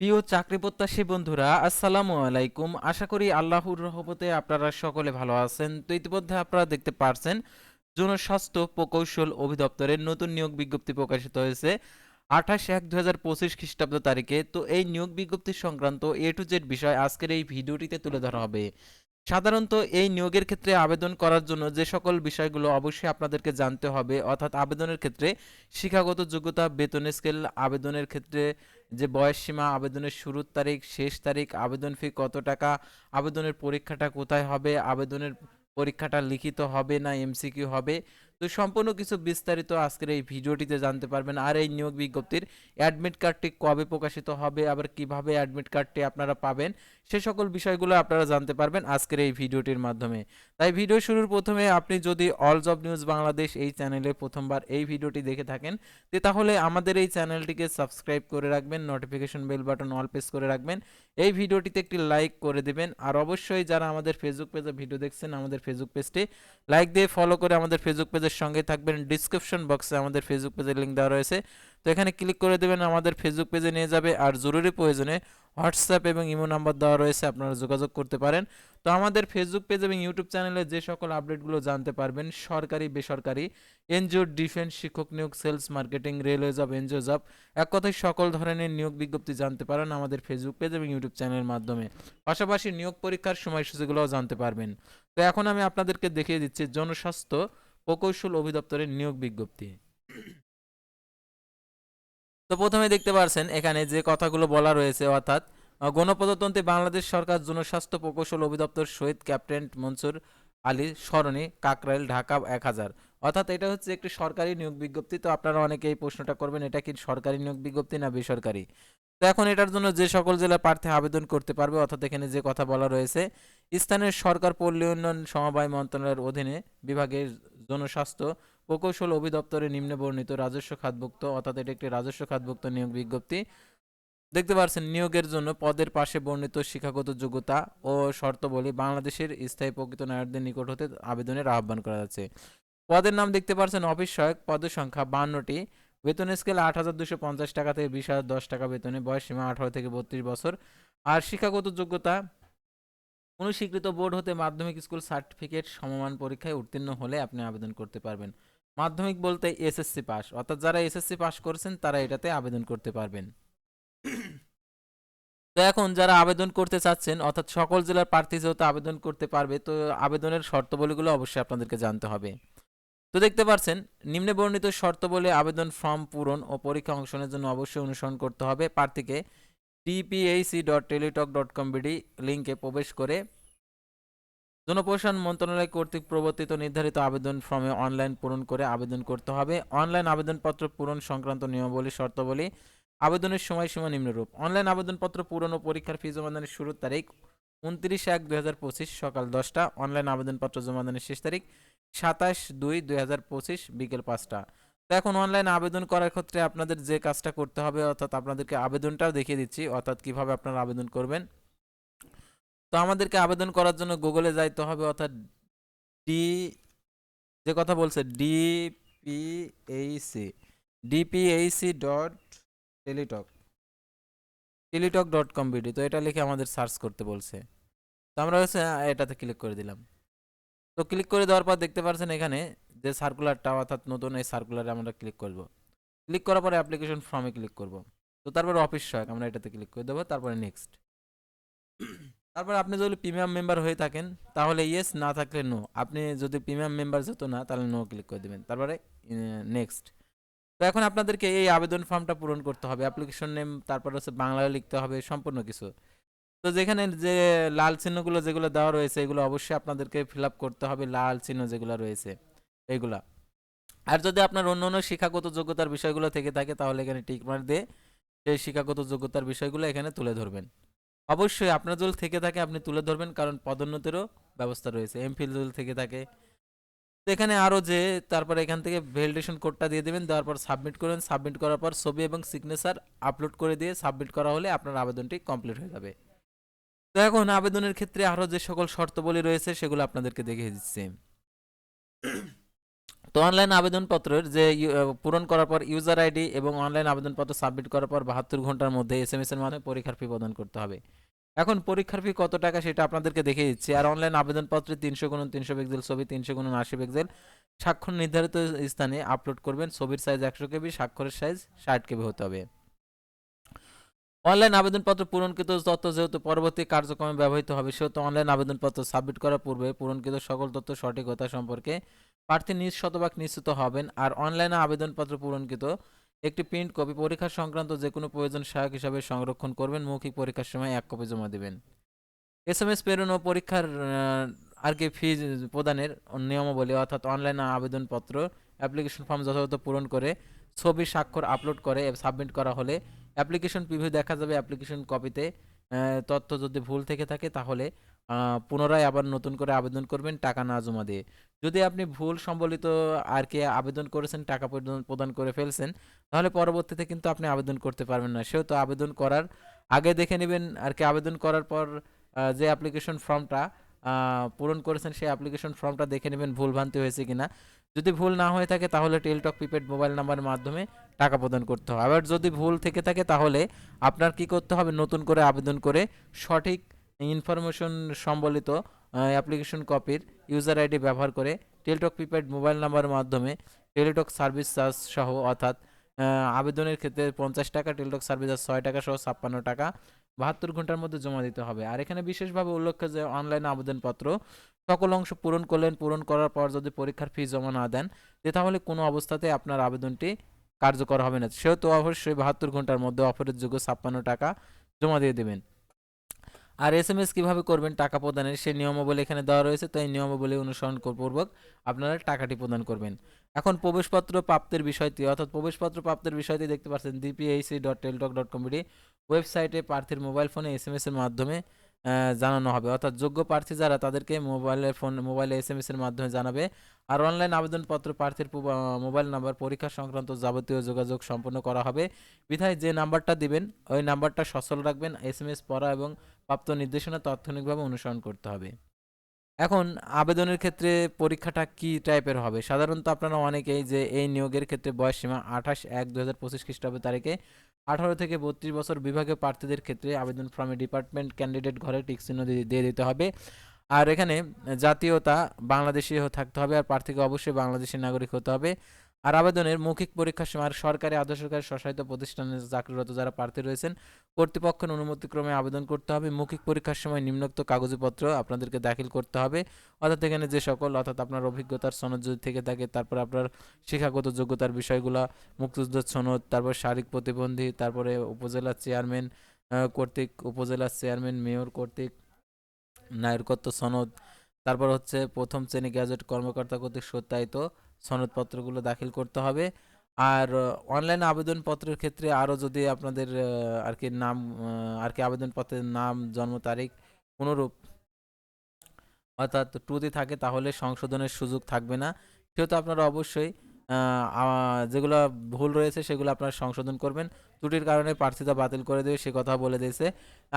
প্রিয় চাকরি প্রত্যাশী বন্ধুরা, আসসালামু আলাইকুম। আশা করি আল্লাহর রহমতে আপনারা সকলে ভালো আছেন। তো ইতিমধ্যে আপনারা দেখতে পারছেন, জনস্বাস্থ্য প্রকৌশল অধিদপ্তরের নতুন নিয়োগ বিজ্ঞপ্তি প্রকাশিত হয়েছে আঠাশ এক দু হাজার পঁচিশ খ্রিস্টাব্দ তারিখে। তো এই নিয়োগ বিজ্ঞপ্তি সংক্রান্ত এ টু জেড বিষয় আজকের এই ভিডিওটিতে তুলে ধরা হবে। সাধারণত এই নিয়োগের ক্ষেত্রে আবেদন করার জন্য যে সকল বিষয়গুলো অবশ্যই আপনাদেরকে জানতে হবে, অর্থাৎ আবেদনের ক্ষেত্রে শিক্ষাগত যোগ্যতা, বেতন স্কেল, আবেদনের ক্ষেত্রে যে বয়স সীমা আবেদনের শুরুর তারিখ, শেষ তারিখ, আবেদন ফি কত টাকা, আবেদনের পরীক্ষাটা কোথায় হবে, আবেদনের পরীক্ষাটা লিখিত হবে না এমসিকিউ হবে তো সম্পূর্ণ কিছু বিস্তারিত আজকের এই ভিডিওটিতে জানতে পারবেন আর এই নিয়োগ বিজ্ঞপ্তির অ্যাডমিট কার্ডটি কবে প্রকাশিত হবে, আবার কীভাবে অ্যাডমিট কার্ডটি আপনারা পাবেন, সে সকল বিষয়গুলো আপনারা জানতে পারবেন আজকের এই ভিডিওটির মাধ্যমে। তাই ভিডিও শুরুর প্রথমে আপনি যদি অল জব নিউজ বাংলাদেশ এই চ্যানেলে প্রথমবার এই ভিডিওটি দেখে থাকেন তাহলে আমাদের এই চ্যানেলটিকে সাবস্ক্রাইব করে রাখবেন notification bell button all press করে রাখবেন, এই ভিডিওটিতে একটি লাইক করে দেবেন, আর অবশ্যই যারা আমাদের ফেসবুক পেজে ভিডিও দেখছেন, আমাদের ফেসবুক পেজটি লাইক দিয়ে ফলো করে আমাদের ফেসবুক পেজের সঙ্গে থাকবেন ডিসক্রিপশন বক্সে আমাদের ফেসবুক পেজের লিঙ্ক দেওয়া রয়েছে। তো এখানে ক্লিক করে দেবেন, আমাদের ফেসবুক পেজে নিয়ে যাবে আর জরুরি প্রয়োজনে হোয়াটসঅ্যাপ এবং ইমো নাম্বার দেওয়া রয়েছে, আপনারা যোগাযোগ করতে পারেন। তো আমাদের ফেসবুক পেজ এবং ইউটিউব চ্যানেলে যে সকল আপডেটগুলো জানতে পারবেন, সরকারি, বেসরকারি এনজিও ডিফেন্স শিক্ষক নিয়োগ sales marketing railway job NGO job এক কথায় সকল ধরনের নিয়োগ বিজ্ঞপ্তি জানতে পারেন আমাদের ফেসবুক পেজ এবং ইউটিউব চ্যানেলের মাধ্যমে। পাশাপাশি নিয়োগ পরীক্ষার সময়সূচিগুলোও জানতে পারবেন। তো এখন আমি আপনাদেরকে দেখিয়ে দিচ্ছি জনস্বাস্থ্য প্রকৌশল অধিদপ্তরের নিয়োগ বিজ্ঞপ্তি। তো প্রথমে দেখতে পারছেন এখানে যে কথাগুলো বলা রয়েছে, অর্থাৎ গণপ্রজাতন্ত্রী বাংলাদেশ সরকার জনস্বাস্থ্য প্রকৌশল অধিদপ্তর শহীদ ক্যাপ্টেন মনসুর আলী সরণি কাকরাইল, ঢাকা, এক হাজার। অর্থাৎ এটা হচ্ছে একটি সরকারি নিয়োগ বিজ্ঞপ্তি। তো আপনারা অনেকে এই প্রশ্নটা করবেন, এটা কি সরকারি নিয়োগ বিজ্ঞপ্তি না বেসরকারি? তো এখন এটার জন্য যে সকল জেলা প্রার্থী আবেদন করতে পারবে, অর্থাৎ এখানে যে কথা বলা রয়েছে, স্থানীয় সরকার পল্লী উন্নয়ন সমবায় মন্ত্রণালয়ের অধীনে বিভাগের জনস্বাস্থ্য প্রকৌশল অধিদপ্তরে নিম্নে বর্ণিত রাজস্ব খাতভুক্ত, অর্থাৎ এটি একটি রাজস্ব খাতভুক্ত নিয়োগ বিজ্ঞপ্তি। দেখতে পাচ্ছেন নিয়োগের জন্য পদের পাশে বর্ণিত শিক্ষাগত যোগ্যতা ও শর্তাবলী বাংলাদেশের স্থায়ী প্রকৃত নায়কদের নিকট হতে আবেদনের আহ্বান করা যাচ্ছে। পদের নাম দেখতে পাচ্ছেন অফিস সহায়ক পদের সংখ্যা বান্নটি। বেতন স্কেল আট হাজার দুশো পঞ্চাশ টাকা থেকে বিশ হাজার দশ টাকা বেতনে বয়স সীমা আঠারো থেকে বত্রিশ বছর। আর শিক্ষাগত যোগ্যতা কোনো স্বীকৃত বোর্ড হতে মাধ্যমিক স্কুল সার্টিফিকেট সমমান পরীক্ষায় উত্তীর্ণ হলে আপনি আবেদন করতে পারবেন। মাধ্যমিক বলতে এসএসসি পাস, অর্থাৎ যারা এসএসসি পাস করেছেন তারা এটাতে আবেদন করতে পারবেন। তো এখন যারা আবেদন করতে চাচ্ছেন, অর্থাৎ সকল জেলার প্রার্থী যেহেতু আবেদন করতে পারবে, তো আবেদনের শর্তাবলীগুলো অবশ্যই আপনাদেরকে জানতে হবে। তো দেখতে পাচ্ছেন, নিম্নে বর্ণিত শর্তাবলী আবেদন ফর্ম পূরণ ও পরীক্ষা অংশনের জন্য অবশ্যই অনুসরণ করতে হবে। প্রার্থীকে TPAIC dot teletalk dot com BD লিঙ্কে প্রবেশ করে জনপ্রশাসন মন্ত্রণালয় কর্তৃক প্রবর্তিত নির্ধারিত আবেদন ফর্মে অনলাইন পূরণ করে আবেদন করতে হবে। অনলাইন আবেদনপত্র পূরণ সংক্রান্ত নিয়মাবলী, শর্তাবলী, আবেদনের সময়সীমা নিম্নরূপ। অনলাইন আবেদনপত্র পূরণ ও পরীক্ষার ফি জমাদানের শুরুর তারিখ উনত্রিশ এক দুই হাজার পঁচিশ সকাল দশটা। অনলাইন আবেদনপত্র জমাদানের শেষ তারিখ সাতাশ দুই দুই হাজার পঁচিশ বিকেল পাঁচটা। তো এখন অনলাইন আবেদন করার ক্ষেত্রে আপনাদের যে কাজটা করতে হবে, অর্থাৎ আপনাদেরকে আবেদনটাও দেখিয়ে দিচ্ছি, অর্থাৎ কীভাবে আপনারা আবেদন করবেন। তো আমাদেরকে আবেদন করার জন্য গুগলে যাইতে হবে, অর্থাৎ ডি যে কথা বলছে DPAIC DPAIC dot teletalk teletalk dot com তো এটা লিখে আমাদের সার্চ করতে বলছে। তো আমরা হচ্ছে এটাতে ক্লিক করে দিলাম। তো ক্লিক করে দেওয়ার পর দেখতে পাচ্ছেন এখানে যে সার্কুলারটা অর্থাৎ নতুন এই সার্কুলারে আমরা ক্লিক করব। ক্লিক করার পরে অ্যাপ্লিকেশন ফর্মে ক্লিক করব। তো তারপরে অফিস সহায়ক, আমরা এটাতে ক্লিক করে দেবো, তারপরে নেক্সট তারপরে আপনি যদি প্রিমিয়াম মেম্বার হয়ে থাকেন, তাহলে ইয়েস না থাকলে নো আপনি যদি প্রিমিয়াম মেম্বার যেত না, তাহলে নো ক্লিক করে দেবেন। তারপরে নেক্সট তো এখন আপনাদেরকে এই আবেদন ফর্মটা পূরণ করতে হবে। অ্যাপ্লিকেশন নেম তারপর হচ্ছে বাংলায় লিখতে হবে, সম্পূর্ণ কিছু। তো যেখানে যে লাল চিহ্নগুলো যেগুলো দেওয়া রয়েছে, এগুলো অবশ্যই আপনাদেরকে ফিল করতে হবে। লাল চিহ্ন যেগুলো রয়েছে। এইগুলা আর যদি আপনার অন্য অন্য শিক্ষাগত যোগ্যতার বিষয়গুলো থেকে থাকে, তাহলে এখানে টিক মার্ক দিয়ে সেই শিক্ষাগত যোগ্যতার বিষয়গুলো এখানে তুলে ধরবেন। অবশ্যই আপনার যদি থেকে থাকে, আপনি তুলে ধরবেন, কারণ পদোন্নতিরও ব্যবস্থা রয়েছে। এমফিল যদি থেকে থাকে, তো এখানে আরও যে, তারপর এখান থেকে ভ্যালিডেশন কোডটা দিয়ে দেবেন, দেওয়ার পর সাবমিট করবেন। সাবমিট করার পর ছবি এবং সিগনেচার আপলোড করে দিয়ে সাবমিট করা হলে আপনার আবেদনটি কমপ্লিট হয়ে যাবে। তো এখন আবেদনের ক্ষেত্রে আরও যে সকল শর্তাবলী রয়েছে, সেগুলো আপনাদেরকে দেখিয়ে দিচ্ছি। তো অনলাইন আবেদনপত্রের যে পূরণ করার পর ইউজার আইডি এবং অনলাইন আবেদনপত্র সাবমিট করার পর বাহাত্তর ঘণ্টার মধ্যে এস এম এস এর মাধ্যমে পরীক্ষার ফি প্রদান করতে হবে। এখন পরীক্ষার ফি কত টাকা সেটা আপনাদেরকে দেখে দিচ্ছি। আর অনলাইন আবেদনপত্রে তিনশো গুণ তিনশো পিক্সেল ছবি, তিনশো গুণ আশি পিক্সেল স্বাক্ষর নির্ধারিত স্থানে আপলোড করবেন। ছবির সাইজ একশো কেবি, স্বাক্ষরের সাইজ ষাট কেবি হতে হবে। অনলাইন আবেদনপত্র পূরণকৃত তথ্য যেহেতু পরবর্তী কার্যক্রমে ব্যবহৃত হবে, সেহেতু অনলাইন আবেদনপত্র সাবমিট করার পূর্বে পূরণকৃত সকল তথ্য সঠিকতা সম্পর্কে প্রার্থী নিজ শতভাগ নিশ্চিত হবেন আর অনলাইনে আবেদনপত্র পূরণকৃত একটি প্রিন্ট কপি পরীক্ষা সংক্রান্ত যে কোনো প্রয়োজন সহায়ক হিসাবে সংরক্ষণ করবেন। মৌখিক পরীক্ষার সময় এক কপি জমা দেবেন। এস এম এস প্রেরণ ও পরীক্ষার আর কি ফি প্রদানের নিয়মাবলী অর্থাৎ অনলাইন আবেদনপত্র অ্যাপ্লিকেশন ফর্ম যথাযথ পূরণ করে ছবি স্বাক্ষর আপলোড করে সাবমিট করা হলে অ্যাপ্লিকেশন প্রিভিউ দেখা যাবে। অ্যাপ্লিকেশন কপিতে তথ্য যদি ভুল থেকে থাকে তাহলে পুনরায় আবার নতুন করে আবেদন করবেন, টাকা না জমা দিয়ে। যদি আপনি ভুল সম্বলিত আর কি আবেদন করেছেন, টাকা প্রদান- করে ফেলছেন, তাহলে পরবর্তীতে কিন্তু আপনি আবেদন করতে পারবেন না। সেহেতু আবেদন করার আগে দেখে নেবেন, আর কি আবেদন করার পর যে অ্যাপ্লিকেশন ফর্মটা পূরণ করেছেন, সেই অ্যাপ্লিকেশন ফর্মটা দেখে নেবেন ভুল ভ্রান্তি হয়েছে কিনা। যদি ভুল না হয়ে থাকে, তাহলে টেলটক প্রিপেড মোবাইল নাম্বারের মাধ্যমে টাকা প্রদান করতে হবে। আবার যদি ভুল থেকে থাকে, তাহলে আপনার কি করতে হবে? নতুন করে আবেদন করে সঠিক ইনফরমেশন সম্বলিত অ্যাপ্লিকেশন কপির ইউজার আইডি ব্যবহার করে টেলটক প্রিপেড মোবাইল নাম্বারের মাধ্যমে টেলিটক সার্ভিস চার্জ সহ অর্থাৎ আবেদনের ক্ষেত্রে পঞ্চাশ টাকা, টেলিটক সার্ভিস চার্জ ছয় টাকা সহ ছাপ্পান্ন টাকা বাহাত্তর ঘণ্টার মধ্যে জমা দিতে হবে। আর এখানে বিশেষভাবে উল্লেখ্য যে অনলাইন আবেদনপত্র সকল অংশ পূরণ করলেন, পূরণ করার পর যদি পরীক্ষার ফি জমা না দেন যে তাহলে কোনো অবস্থাতে আপনার আবেদনটি কার্যকর হবে না। সেহেতু অবশ্যই বাহাত্তর ঘণ্টার মধ্যে অফারের যোগ্য ছাপ্পান্ন টাকা জমা দিয়ে দেবেন। আর এস এম এস কীভাবে করবেন টাকা প্রদানের, সেই নিয়মাবলী এখানে দেওয়া রয়েছে, তো এই নিয়মাবলী অনুসরণ পূর্বক আপনারা টাকাটি প্রদান করবেন। এখন প্রবেশপত্র প্রাপ্তের বিষয়টি, অর্থাৎ প্রবেশপত্র প্রাপ্তের বিষয়টি দেখতে পাচ্ছেন DPAIC dot teletalk dot committee ওয়েবসাইটে প্রার্থীর মোবাইল ফোনে এস এম এসের মাধ্যমে জানানো হবে। অর্থাৎ যোগ্য প্রার্থী যারা তাদেরকে মোবাইলের ফোন, মোবাইলে এস এম এস এর মাধ্যমে জানাবে। আর অনলাইন আবেদনপত্র প্রার্থীর মোবাইল নাম্বার, পরীক্ষা সংক্রান্ত যাবতীয় যোগাযোগ সম্পন্ন করা হবে। বিধায় যে নাম্বারটা দিবেন, ওই নাম্বারটা সচল রাখবেন। এস এম এস পড়া এবং প্রাপ্ত নির্দেশনা তাৎক্ষণিকভাবে অনুসরণ করতে হবে। এখন আবেদনের ক্ষেত্রে পরীক্ষাটা কি টাইপের হবে? সাধারণত আপনারা অনেকেই যে এই নিয়োগের ক্ষেত্রে বয়স সীমা আঠাশ এক দু হাজার পঁচিশ খ্রিস্টাব্দ তারিখে আঠারো থেকে বত্রিশ বছর বিভাগে প্রার্থীদের ক্ষেত্রে আবেদন ফর্মে ডিপার্টমেন্ট ক্যান্ডিডেট ঘরে টিক চিহ্ন দিয়ে দিয়ে দিতে হবে। আর এখানে জাতীয়তা বাংলাদেশি থাকতে হবে আর প্রার্থীকে অবশ্যই বাংলাদেশের নাগরিক হতে হবে। আর আবেদনের মৌখিক পরীক্ষার সময় আর সরকারি আধা সরকারি স্বশাসিত প্রতিষ্ঠানে চাকরিরত যারা প্রার্থী রয়েছেন, কর্তৃপক্ষের অনুমতিক্রমে আবেদন করতে হবে। মৌখিক পরীক্ষার সময় নিম্নোক্ত কাগজপত্র আপনাদেরকে দাখিল করতে হবে। অর্থাৎ এখানে যে সকল, অর্থাৎ আপনার অভিজ্ঞতার সনদ যদি থেকে থাকে, তারপর আপনার শিক্ষাগত যোগ্যতার বিষয়গুলো মুক্তিযুদ্ধ সনদ, তারপর শারীরিক প্রতিবন্ধী, তারপরে উপজেলা চেয়ারম্যান কর্তৃক উপজেলা চেয়ারম্যান, মেয়র কর্তৃক নাগরিকত্ব সনদ, তারপর হচ্ছে প্রথম শ্রেণি গ্যাজেট কর্মকর্তা কর্তৃক সত্যায়িত সনদপত্রগুলো দাখিল করতে হবে। আর অনলাইন আবেদনপত্রের ক্ষেত্রে আরও যদি আপনাদের আর কি নাম আর কি আবেদনপত্রের নাম, জন্ম তারিখ কোনোরূপ অর্থাৎ ত্রুটি থাকে, তাহলে সংশোধনের সুযোগ থাকবে না। সেহেতু আপনারা অবশ্যই যেগুলো ভুল রয়েছে সেগুলো আপনারা সংশোধন করবেন। ত্রুটির কারণে প্রার্থিতা বাতিল করে দেবে সে কথা বলে দিয়েছে।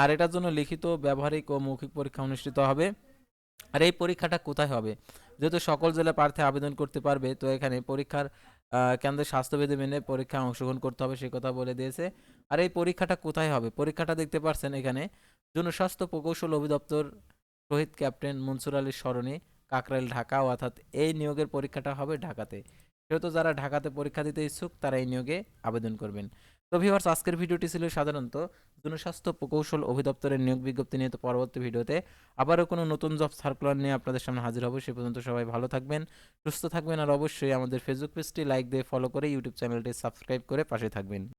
আর এটার জন্য লিখিত, ব্যবহারিক ও মৌখিক পরীক্ষা অনুষ্ঠিত হবে। আর এই পরীক্ষাটা কোথায় হবে? যেহেতু সকল জেলা প্রার্থী আবেদন করতে পারবে, তো এখানে পরীক্ষার কেন্দ্রের স্বাস্থ্যবিধি মেনে পরীক্ষায় অংশগ্রহণ করতে হবে, সে কথা বলে দিয়েছে। আর এই পরীক্ষাটা কোথায় হবে? পরীক্ষাটা দেখতে পাচ্ছেন এখানে জনস্বাস্থ্য প্রকৌশল অধিদপ্তর শহীদ ক্যাপ্টেন মনসুর আলীর স্মরণে কাকরাইল, ঢাকা, অর্থাৎ এই নিয়োগের পরীক্ষাটা হবে ঢাকাতে। সেহেতু যারা ঢাকাতে পরীক্ষা দিতে ইচ্ছুক, তারা এই নিয়োগে আবেদন করবেন। তো ভিউয়ার্স আজকের ভিডিওটি ছিল সাধারণত জনস্বাস্থ্য প্রকৌশল অধিদপ্তরের নিয়োগ বিজ্ঞপ্তি নিয়ে। তো পরবর্তী ভিডিওতে আবারও কোনো নতুন জব সার্কুলার নিয়ে আপনাদের সামনে হাজির হব। সে পর্যন্ত সবাই ভালো থাকবেন, সুস্থ থাকবেন, আর অবশ্যই আমাদের ফেসবুক পেজটি লাইক দিয়ে ফলো করে ইউটিউব চ্যানেলটি সাবস্ক্রাইব করে পাশে থাকবেন।